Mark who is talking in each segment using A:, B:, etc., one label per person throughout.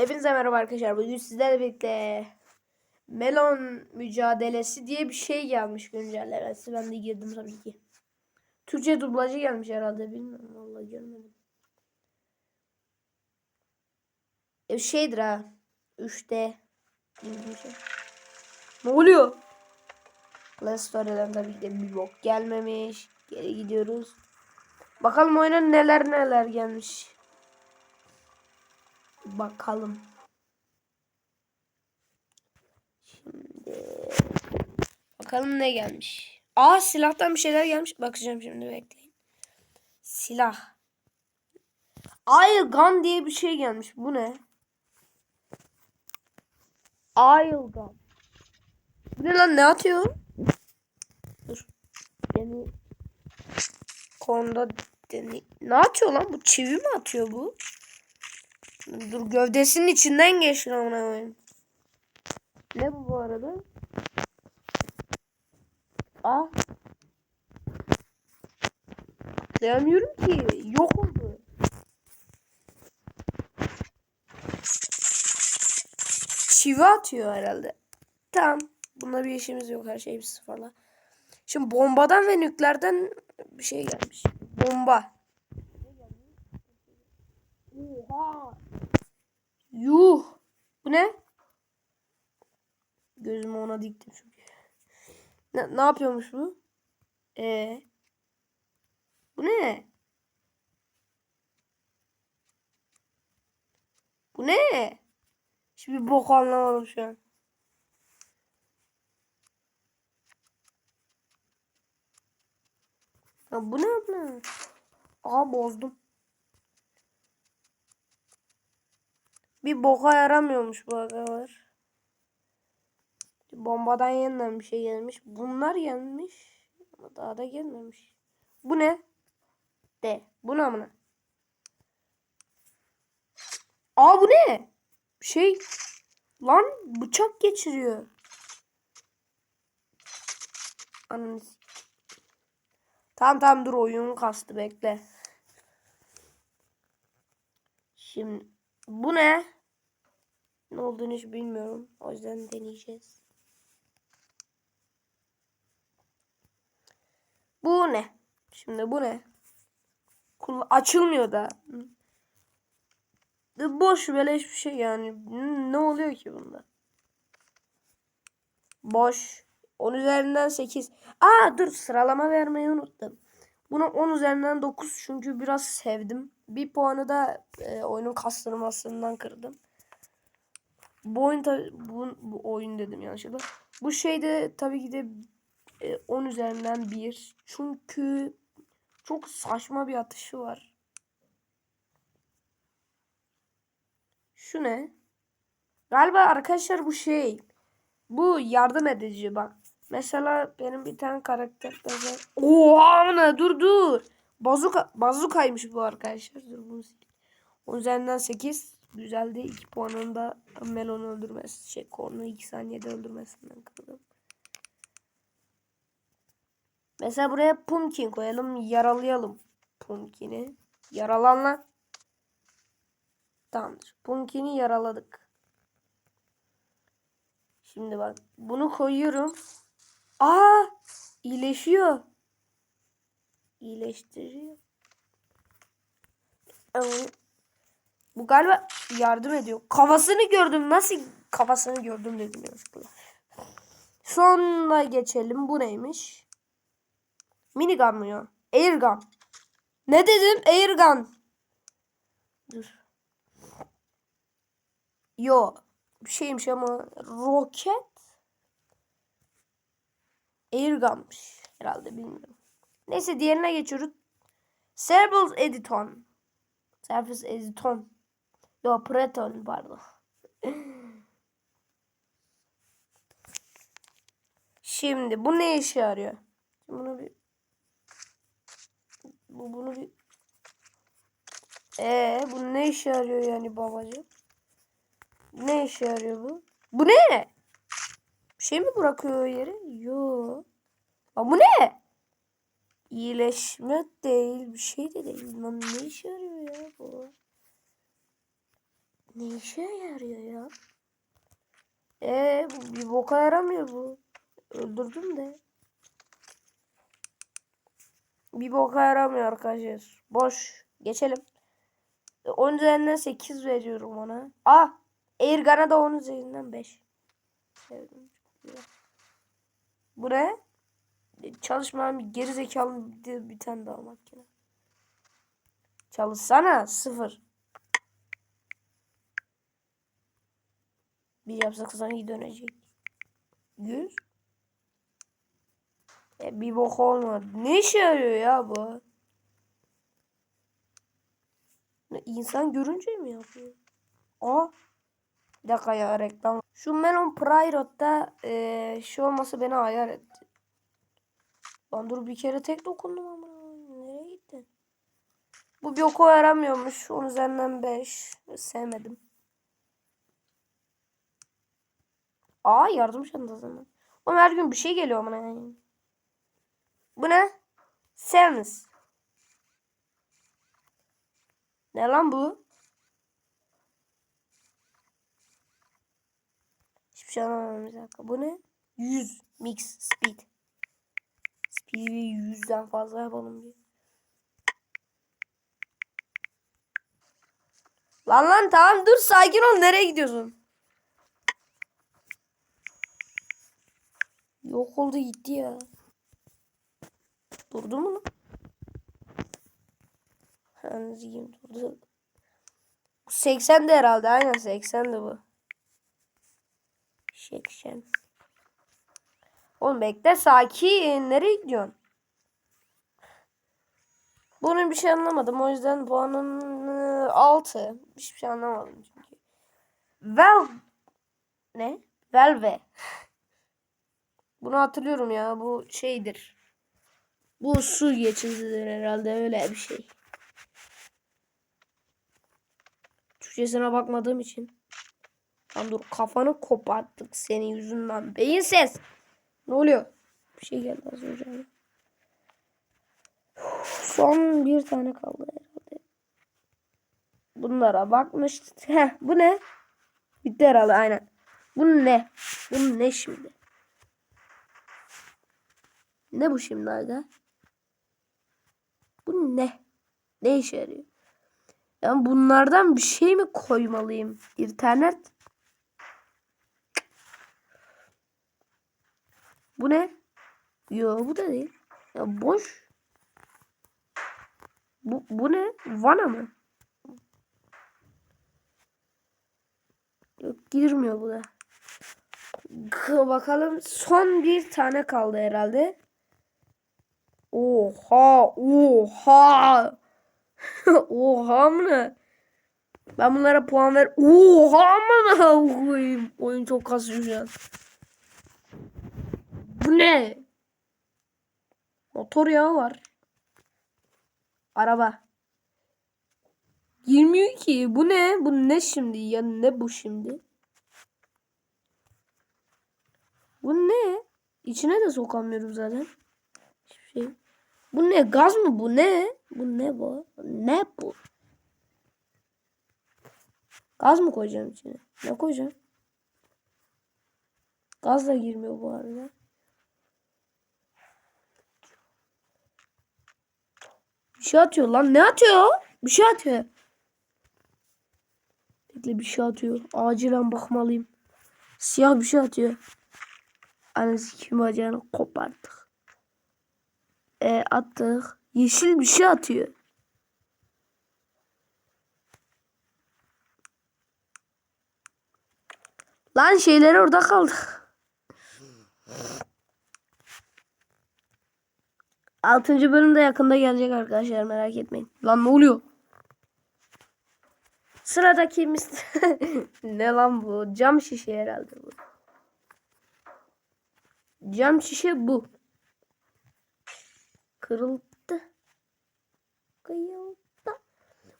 A: Hepinize merhaba arkadaşlar. Bugün sizlerle birlikte melon mücadelesi diye bir şey gelmiş güncellemesi. Ben de girdim tabii ki. Türkçe dublajı gelmiş herhalde. Bilmiyorum. Vallahi görmedim. E şeydir ha. 3D. gibi bir şey. Ne oluyor? Play Store'dan tabii ki de bir bok gelmemiş. Geri gidiyoruz. Bakalım oyuna neler neler gelmiş. Bakalım. Şimdi bakalım ne gelmiş. Aa silahtan bir şeyler gelmiş. Bakacağım şimdi bekleyin. Silah. Ail gun diye bir şey gelmiş. Bu ne? Ail gun. Bu ne lan ne atıyor? Dur. Beni konuda deni... Ne atıyor lan? Bu çivi mi atıyor bu? Dur gövdesinin içinden geçti amına koyayım. Ne bu bu arada? Aa. Atlayamıyorum ki. Yok oldu. Çivi atıyor herhalde. Tamam. Bunda bir işimiz yok. Her şey bir sıfırla. Şimdi bombadan ve nüklerden bir şey gelmiş. Bomba. Oha. Yuh. Bu ne? Gözümü ona diktim çünkü. Ne, ne yapıyormuş bu? Ee. Bu ne? Bu ne? Hiçbir bok anlamadım şu an. Ya bu ne abla? Aha bozdum. Bir boka yaramıyormuş bu agalar. Bombadan yeniden bir şey gelmiş. Bunlar gelmiş. Ama daha da gelmemiş. Bu ne? De. Bu ne amına? Aa bu ne? Şey. Lan bıçak geçiriyor. Ananı Tamam tamam dur oyun kastı bekle. Şimdi bu ne? Ne olduğunu hiç bilmiyorum. O yüzden deneyeceğiz. Bu ne? Şimdi bu ne? Kul açılmıyor da. Boş böyle hiçbir şey yani. Ne oluyor ki bunda? Boş. 10 üzerinden 8. Aa dur sıralama vermeyi unuttum. Buna 10 üzerinden 9 çünkü biraz sevdim. Bir puanı da e, oyunun kastırmasından kırdım. Bu oyun bu, bu oyun dedim yanlışlıkla. Bu şeyde tabii ki de e, 10 üzerinden 1. Çünkü çok saçma bir atışı var. Şu ne? Galiba arkadaşlar bu şey. Bu yardım edici bak. Mesela benim bir tane karakter var. Oha ne dur dur. Bazuka bazukaymış bu arkadaşlar. Dur bunu sil. O üzerinden 8 güzeldi. 2 puanını da Melon'u öldürmesi. Şey Korn'u 2 saniyede öldürmesinden kırdım. Mesela buraya Pumpkin koyalım. Yaralayalım Pumpkin'i. Yaralan lan. Tamamdır. Pumpkin'i yaraladık. Şimdi bak. Bunu koyuyorum. Aa! iyileşiyor. İyileştiriyor. Bu galiba yardım ediyor. Kafasını gördüm. Nasıl kafasını gördüm dedim yanlışlıkla. Sonra geçelim. Bu neymiş? Minigun mu ya? Airgun. Ne dedim? Airgun. Dur. Yo. Bir şeymiş ama roket Airgun'mış herhalde bilmiyorum. Neyse diğerine geçiyoruz. Cerebral Editon. Surface Editon. Yo Preton pardon. Şimdi bu ne işe yarıyor? Bunu bir bu bunu bir ee, bu ne işe yarıyor yani babacığım? Ne işe yarıyor bu? Bu ne? Bir şey mi bırakıyor yere? Yo. Aa, bu ne? İyileşme değil. Bir şey de değil. Lan ne işe yarıyor ya bu? Ne işe yarıyor ya? Ee, bu bir boka yaramıyor bu. Öldürdüm de. Bir boka yaramıyor arkadaşlar. Boş. Geçelim. E, 10 üzerinden 8 veriyorum ona. Ah! Airgun'a da 10 üzerinden 5. Sevdim. Güzel. Bu ne? Çalışmayan bir geri zekalı bir tane daha makine. Çalışsana. Sıfır. Bir yapsak sana iyi dönecek. Yüz. E, bir bok olmadı. Ne işe yarıyor ya bu? İnsan görünce mi yapıyor? Aa. Bir dakika ya reklam. Şu Melon Pyrot'ta e, şu olması beni ayar etti. Lan dur bir kere tek dokundum ama. Nereye gittin? Bu bir oku yaramıyormuş. Onun üzerinden 5. Sevmedim. Aa yardım çantası mı? Oğlum her gün bir şey geliyor bana yani. Bu ne? Seviniz. Ne lan bu? Hiçbir şey anlamadım dakika. Bu ne? 100 mix speed. Speed'i 100'den fazla yapalım diye. Lan lan tamam dur sakin ol nereye gidiyorsun? Yok oldu gitti ya. Durdu mu lan? Hanziyim durdu. 80 de herhalde aynen 80 de bu. 80. Oğlum bekle sakin. Nereye gidiyorsun? Bunun bir şey anlamadım. O yüzden puanım 6. Hiçbir şey anlamadım çünkü. Vel ne? Velve. Bunu hatırlıyorum ya. Bu şeydir. Bu su geçizidir herhalde öyle bir şey. Türkçesine bakmadığım için. Tam dur kafanı koparttık senin yüzünden. Beyin ses. Ne oluyor? Bir şey geldi az önce. Son bir tane kaldı herhalde. Bunlara bakmıştık. Heh, bu ne? Bitti herhalde aynen. Bu ne? Bu ne şimdi? Ne bu şimdi aga? Bu ne? Ne işe yarıyor? Yani bunlardan bir şey mi koymalıyım? İnternet. Bu ne? Yo bu da değil. Ya boş. Bu, bu ne? Vana mı? Yok girmiyor bu da. Bakalım son bir tane kaldı herhalde. Oha oha. oha mı? Ben bunlara puan ver. Oha mı koyayım? Oyun çok kasıyor şu an. Bu ne? Motor yağı var. Araba. Girmiyor ki. Bu ne? Bu ne şimdi? Ya ne bu şimdi? Bu ne? İçine de sokamıyorum zaten. Hiçbir şey. Bu ne? Gaz mı bu? Ne? Bu ne bu? Ne bu? Gaz mı koyacağım içine? Ne koyacağım? Gaz da girmiyor bu arada. Bir şey atıyor lan. Ne atıyor? Bir şey atıyor. Bekle bir şey atıyor. Acilen bakmalıyım. Siyah bir şey atıyor. Anası kim bacağını koparttık. E attık. Yeşil bir şey atıyor. Lan şeyler orada kaldı. Altıncı bölüm de yakında gelecek arkadaşlar merak etmeyin. Lan ne oluyor? Sıradaki ne lan bu? Cam şişe herhalde bu. Cam şişe bu. Kırıldı. Kıyıldı.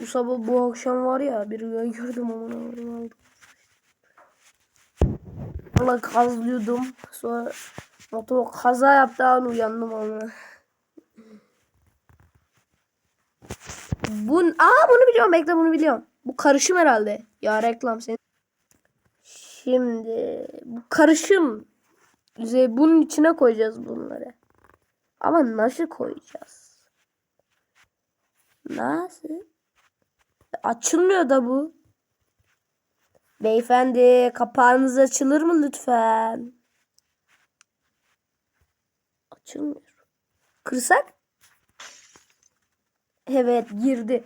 A: Bu sabah bu akşam var ya bir rüya gördüm Allah'ım aldım. Valla kazlıyordum. Sonra motor kaza yaptı an uyandım ama. Bu, aa bunu biliyorum bekle bunu biliyorum. Bu karışım herhalde. Ya reklam senin. Şimdi bu karışım. Bunun içine koyacağız bunları. Ama nasıl koyacağız? Nasıl? Açılmıyor da bu. Beyefendi kapağınız açılır mı lütfen? Açılmıyor. Kırsak? Evet girdi.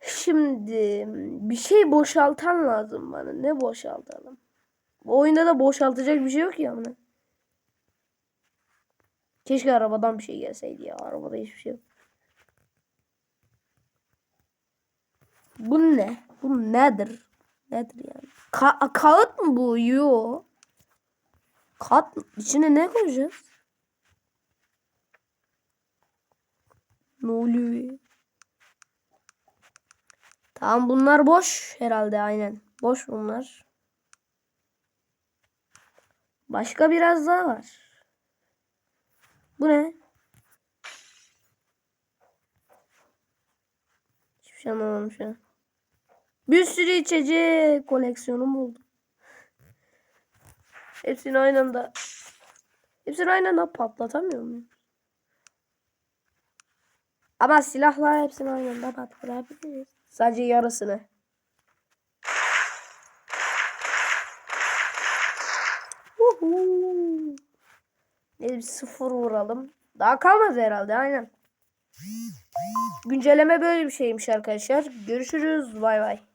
A: Şimdi bir şey boşaltan lazım bana. Ne boşaltalım? Bu oyunda da boşaltacak bir şey yok ya buna. Keşke arabadan bir şey gelseydi ya. Arabada hiçbir şey yok. Bu ne? Bu nedir? Nedir yani? Ka- kağıt mı bu? Yo. Kağıt mı? İçine ne koyacağız? Ne oluyor? Tamam bunlar boş herhalde aynen. Boş bunlar. Başka biraz daha var. Bu ne? Hiçbir şey anlamadım şu an. Bir sürü içecek koleksiyonum oldu. Hepsini aynı anda Hepsini aynı anda patlatamıyor muyum? Ama silahla hepsini aynı anda patlatabiliriz. Sadece yarısını. Bir sıfır vuralım. Daha kalmaz herhalde aynen. Güncelleme böyle bir şeymiş arkadaşlar. Görüşürüz. Bay bay.